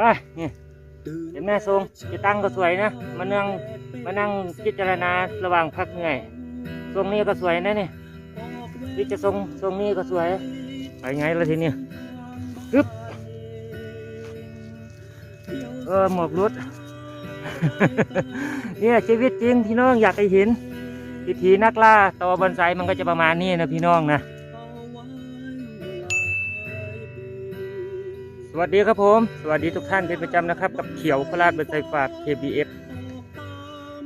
ไปนี่เห็นแม่ทรงจะตั้งก็สวยนะ มานั่งมานั่งพิจารณาระหว่างพักเหนื่อยทรงนี้ก็สวยนะนี่ที่จะทรงทรงนี้ก็สวยไปไงละทีนี้ฮึบเออหมวกรุดเนี่ยชีวิตจริงพี่น้องอยากให้เห็นวิธีนักล่าต่อบอนไซมันก็จะประมาณนี้นะพี่น้องนะ สวัสดีครับผม สวัสดีทุกท่านเป็นประจำนะครับ กับเขียวพลาดบอนไซฝาก KBF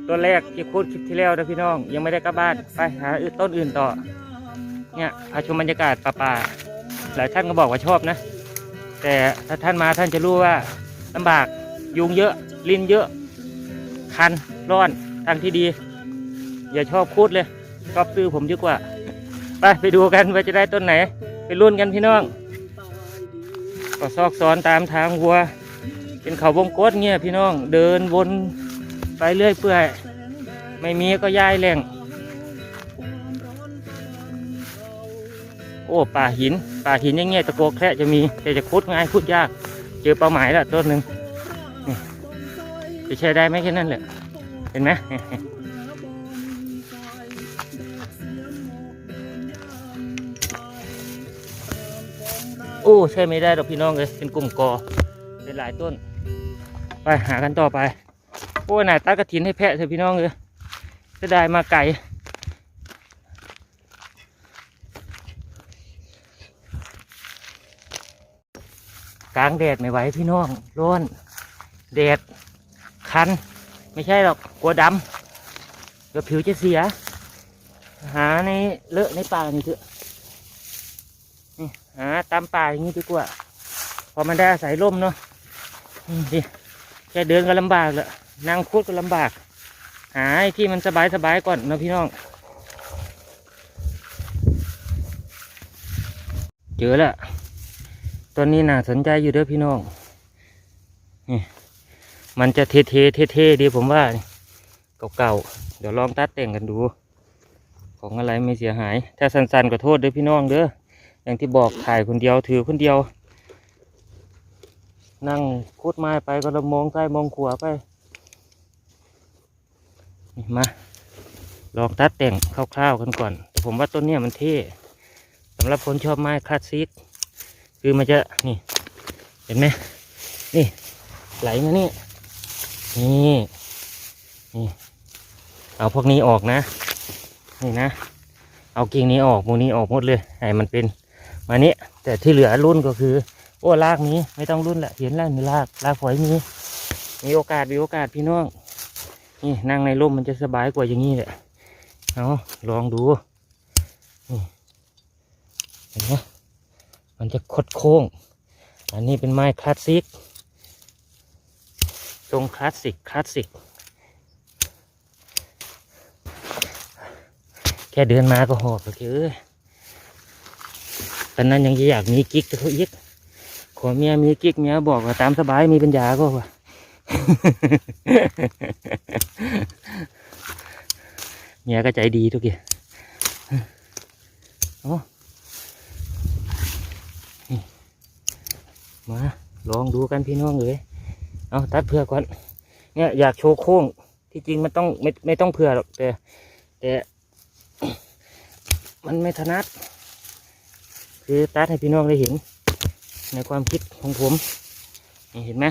ตัวแรกที่โค้ดคลิปที่แล้วนะพี่น้อง ยังไม่ได้กลับบ้านไปหาต้นอื่นต่อ เนี่ยพาชมบรรยากาศป่าๆหลายท่านก็บอกว่าชอบนะ แต่ถ้าท่านมาท่านจะรู้ว่าลำบากยุงเยอะ ลินเยอะ คันร้อนทางที่ดี อย่าชอบคูดเลย ชอบซื้อผมดีกว่า ไปไปดูกันว่าจะได้ต้นไหน ไปรุ่นกันพี่น้อง ก็ซอกซ้อนตามทางวัว เป็นเขาวงกตเงี้ยพี่น้องเดินวนไปเรื่อยเปื่อย ไม่มีก็ย้ายแหล่ง โอ้ป่าหินป่าหินอย่างเงี้ยตะโกแคระจะมีแต่จะคุดง่ายคุดยาก เจอเป้าหมายแล้วต้นหนึ่งจะใช้ได้ไหมแค่นั้นแหละเห็นไหม โอ้ใช่ไม่ได้หรอกพี่น้องเลยเป็นกลุ่มกอเป็นหลายต้น ไปหากันต่อไปโอ้ยนายตากระถินให้แพะเถอะพี่น้องเลยจะได้มาไก่กลางแดดไม่ไหวพี่น้องร้อนแดดคัน ไม่ใช่หรอกกลัวดำเดี๋ยวผิวจะเสีย หาในเลอะในป่านี่เถอะ หาตามป่าอย่างนี้ดีกว่า พอมันได้อาศัยร่มเนาะนี่ดิแค่เดินก็ลำบากแล้วนั่งคุดก็ลำบาก หาที่มันสบายสบายก่อนนะพี่น้อง เจอแล้วตอนนี้น่าสนใจอยู่เด้อพี่น้อง นี่ มันจะเท่ๆเท่ๆดีผมว่าเก่าๆ เดี๋ยวลองตัดแต่งกันดู ของอะไรไม่เสียหาย ถ้าสั้นๆก็โทษเด้อพี่น้องเด้อ อย่างที่บอกถ่ายคนเดียวถือคนเดียว นั่งคุดไม้ไปก็ละมองซ้มองขวาไปนี่มาลองตัดแต่งคร่าวๆกันก่อน แต่ผมว่าต้นเนี้ยมันเท่สำหรับคนชอบไม้คลาสสิกคือมันจะนี่เห็นไหมนี่ไหลมานี่นี่นี่เอาพวกนี้ออกนะ นี่นะ เอากิ่งนี้ออกมูนี้ออกหมดเลยให้มันเป็น มานี้แต่ที่เหลือรุ่นก็คือ โอ้รากนี้ไม่ต้องรุ่นละเห็นแล้วมีรากรากฝอยมีมีโอกาสมีโอกาสพี่น้องนี่นั่งในร่มมันจะสบายกว่าอย่างนี้แหละเอาลองดูนี่เห็นไหมมันจะคดโค้ง อันนี้เป็นไม้คลาสสิกทรงคลาสสิกคลาสสิกแค่เดินมาก็หอบแล้วเอ้ย ตอนนั้นยังจะอยากมีกิ๊กกับเขาอีกขอเมียมีกิ๊กเมียบอกว่าตามสบายมีปัญญาก็ว่าเมียก็ใจดีทุกอย่างเอานี่มาลองดูกันพี่น้องเลยเอาตัดเพื่อกก่อน เนี่ยอยากโชว์โค้งที่จริงมันต้องไม่ไม่ต้องเผื่อหรอกแต่แต่ มันไม่ถนัด คือตัดให้พี่น้องได้เห็น ในความคิดของผมเห็นไหม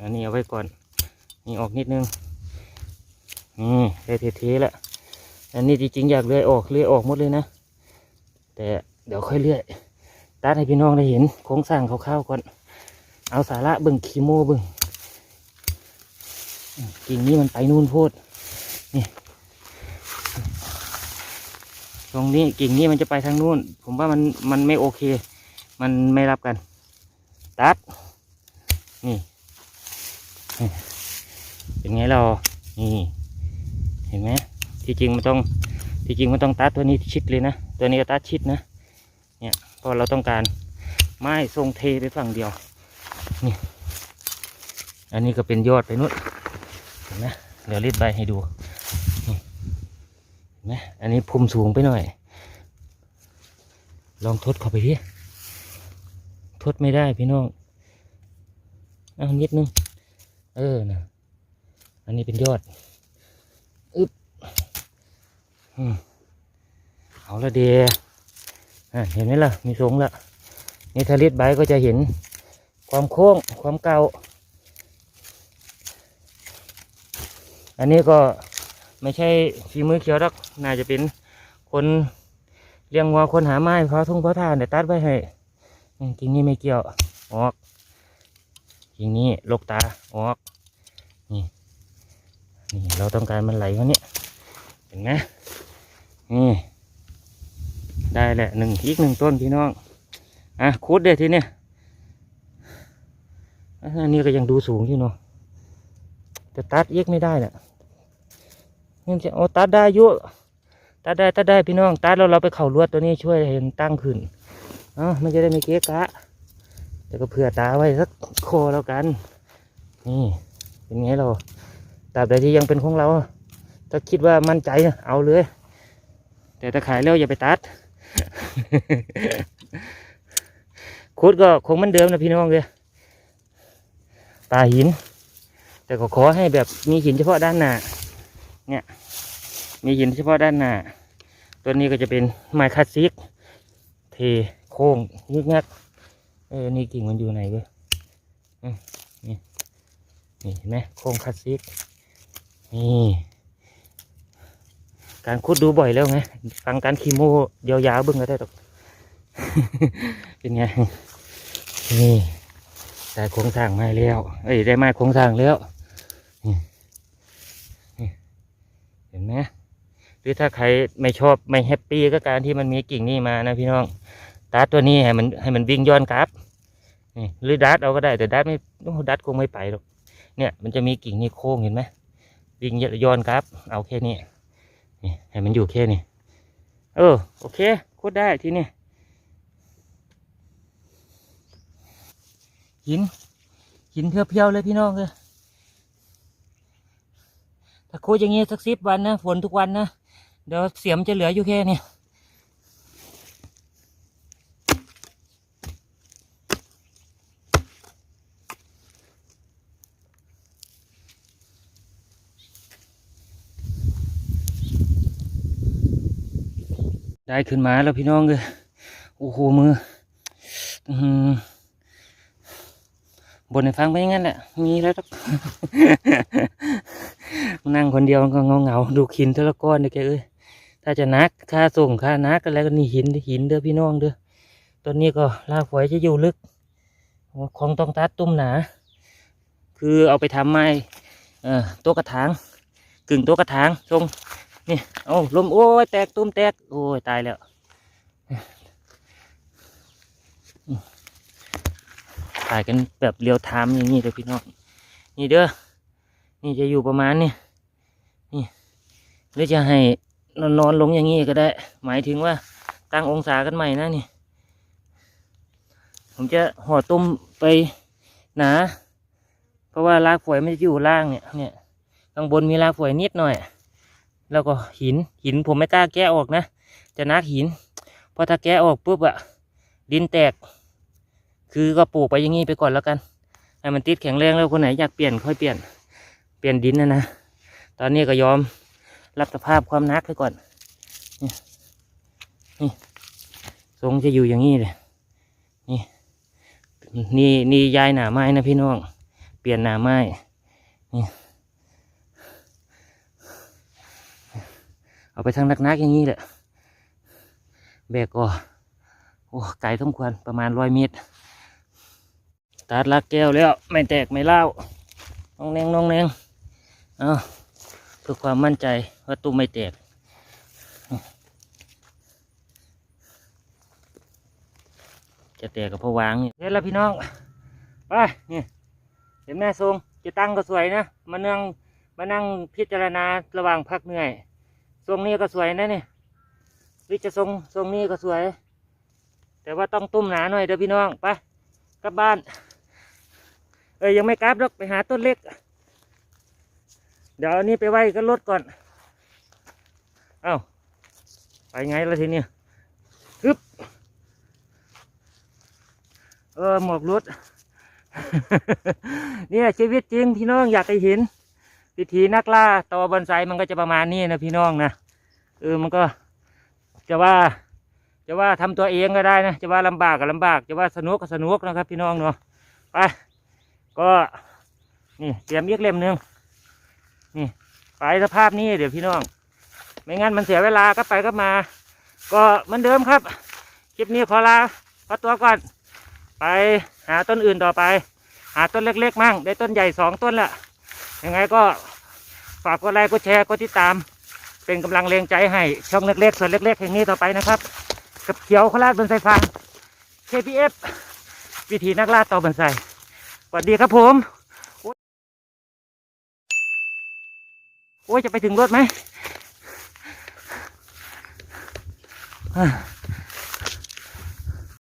อันนี้เอาไว้ก่อน นี่ออกนิดนึง นี่ได้เทๆแล้ว อันนี้จริงๆอยากเลื่อยออกเลื่อยออกหมดเลยนะ แต่เดี๋ยวค่อยเลื่อย ตัดให้พี่น้องได้เห็นโครงสร้างคร่าวๆก่อน เอาสาระเบิ่งคีโมเบิ่งกิ่งนี้มันไปนู่นโพด นี่ รงนี้กิ่งนี้มันจะไปทางนู่นผมว่ามันมันไม่โอเค มันไม่รับกัน ตัด นี่ เป็นไงเรานี่ เห็นไหมที่จริงมันต้องที่จริงมันต้องตัดตัวนี้ชิดเลยนะ ตัวนี้ก็ตัดชิดนะ เนี่ยเพราะเราต้องการไม้ทรงเทไปฝั่งเดียว นี่ อันนี้ก็เป็นยอดไปนู่นเห็นไหมเดี๋ยวรีดใบให้ดู นไหมอันนี้พุ่มสูงไปหน่อย ลองทดเข้าไปดิทดไม่ได้พี่น้องเอานิดนึง เออนะอันนี้เป็นยอดอึบอืมเอาละเดียอะเห็นไหมล่ะ มีทรงละนี่ทาริดใบก็จะเห็นความโค้งความเก่า อันนี้ก็ไม่ใช่ฝีมือเขียวรัก น่าจะเป็นคนเลี้ยงวัวคนหาไม้เพราะทุ่งเพราะทานเดี๋ยวตัดไว้ให้กิ่งนี้ไม่เกี่ยวออกกิ่งนี้ลกตาออกนี่นี่เราต้องการมันไหลวะเนี่ยเห็นไหมนี่ได้แหละหนึ่งอีกหนึ่งต้นพี่น้องอะคุดเดี๋ยทีเนี้ยอันนี้ก็ยังดูสูงอยู่เนาะแต่ตัดเยกไม่ได้น่ะนี่จะเอาตัดได้อยุ ตัดได้ตัดได้พี่น้องตัดแล้วเราไปเข่าลวดตัวนี้ช่วยให้มันตั้งขึ้นเอ๋อมันจะได้ไม่เกะกะแต่ก็เผื่อตาไว้สักโคแล้วกัน นี่เป็นไงเราตราบใดที่ยังเป็นของเรา ถ้าคิดว่ามั่นใจเอาเลย แต่ถ้าขายแล้วอย่าไปตัดคุดก็คงเหมือนเดิมนะพี่น้องเลยตาหิน แต่ก็ขอให้แบบมีหินเฉพาะด้านหน้าเนี่ย มีหินเฉพาะด้านหน้า ตัวนี้ก็จะเป็นไม้คลาสสิก เทโค้งยึกงัก เออ นี่กิ่งมันอยู่ไหนเว้ยนี่ นี่เห็นไหมโค้งคลาสสิก นี่ การคุดดูบ่อยแล้วไง ฟังการคีโมยาวๆเบิ่งก็ได้หรอก เป็นไง นี่ได้โครงสร้างไม้แล้ว เอ้ย ได้ไม้โครงสร้างแล้ว นี่เห็นไหมห รือถ้าใครไม่ชอบไม่แฮปปี้ก็การที่มันมีกิ่งนี่มานะพี่น้องดัดตัวนี้ให้มันให้มันวิ่งย้อนกลับนี่หรือดัดเอาก็ได้แต่ดัดไม่ดัดคงไม่ไปหรอกเนี่ยมันจะมีกิ่งนี่โค้งเห็นไหมวิ่งย้อนกลับ เอาแค่นี้นี่ให้มันอยู่แค่นี้เออโอเคโคตรได้ที่นี้หินหินเพียวๆเลยพี่น้องเลยถ้าโคอย่างงี้สักสิบวันนะฝนทุกวันนะ เดี๋ยวเสียมจะเหลืออยู่แค่นี้ได้ขึ้นมาแล้วพี่น้องเลยโอ้โหมือ อืบนในฟังไปงั้นแหละมีแล้วครับนั่งคนเดียวมันก็เงาเงาดูขินทละก้อนเด้อแกเอ้ย ถ้าจะนักค่าส่งค่านักกันแล้วก็นี่หินหินเด้อพี่น้องเด้อต้นนี้ก็ลากฝอยจะอยู่ลึกคงต้องตัดตุ้มหนา คือเอาไปทำไม้อ่อโต๊ะกระถางกึ่งต๊ะกระถางทรงนี่เอาลมโอ้ยแตกตุ้มแตกโอ้ยตายแล้วถ่ายกันแบบเรียวไทม์อย่างนี้เลยพี่น้องนี่เด้อนี่จะอยู่ประมาณนี้นี่หรือจะให้ นอนนอนลงอย่างนี้ก็ได้ หมายถึงว่าตั้งองศากันใหม่นะนี่ ผมจะห่อตุ้มไปหนา เพราะว่ารากฝอยมันจะอยู่ล่างเนี่ยเนี่ยข้างบนมีรากฝอยนิดหน่อย แล้วก็หินหินผมไม่กล้าแกะออกนะ จะนักหินเพราะถ้าแกะออกปุ๊บอะดินแตก คือก็ปลูกไปอย่างงี้ไปก่อนแล้วกันให้มันติดแข็งแรงแล้วคนไหนอยากเปลี่ยนค่อยเปลี่ยนเปลี่ยนดินนะนะตอนนี้ก็ยอม รับสภาพความนักไปก่อน นี่นี่ทรงจะอยู่อย่างนี้เลยนี่นี่นี่ยายหนาไม้นะพี่น้อง เปลี่ยนหนาไม้นี่เอาไปทางนักๆอย่างนี้แหละแบกก็โอ้ไกลสมควรประมาณร้อยเมตรตัดลักแก้วแล้ว ไม่แตกไม่เล่าน้องแนงน้องแนงเอาเพื่อความมั่นใจว่าตุ้มไม่แตกจะแตกกับพอวางนี่เห็นแล้วพี่น้องไปนี่เห็นแม่ทรงจะตั้งก็สวยนะมานั่งมานั่งพิจารณาระหว่างพักเหนื่อยทรงนี้ก็สวยนะนี่หรือจะทรงทรงนี้ก็สวย แต่ว่าต้องตุ้มหนาหน่อยเด้อพี่น้องไปกลับบ้าน เอ้ยยังไม่กลับหรอกไปหาต้นเล็ก เดี๋ยวอานี้ไปไว้ก็รถก่อน เอ้า ไปไงล่ะทีเนี้ยฮึบ เออ หมวกรุดเนี่ยชีวิตจริงพี่น้องอยากให้เห็นวิธีนักล่าตอบอนไซมันก็จะประมาณนี้นะพี่น้องนะ เออ มันก็จะว่า จะว่าทำตัวเองก็ได้นะ จะว่าลำบากก็ลำบาก จะว่าสนุกก็สนุกนะครับ พี่น้องเนาะ ไป ก็ นี่เตรียมอีกเล่มหนึ่ง นี่ไปสภาพนี้เดี๋ยวพี่น้อง ไม่งั้นมันเสียเวลาก็ไปก็มา ก็เหมือนเดิมครับ คลิปนี้ขอลาขอตัวก่อน ไปหาต้นอื่นต่อไป หาต้นเล็ก ๆ มั่ง ได้ต้นใหญ่สองต้นละยังไงก็ฝากกดไลค์กดแชร์กดติดตาม เป็นกำลังแรงใจให้ช่องเล็กๆส่วนเล็กๆแห่งนี้ต่อไปนะครับ กับเขียวโคราชบนไซฟาง KPF วิธีนักล่าต่อบนไซสวัสดีครับผม โอ๊ย โอ้ยจะไปถึงรถไหม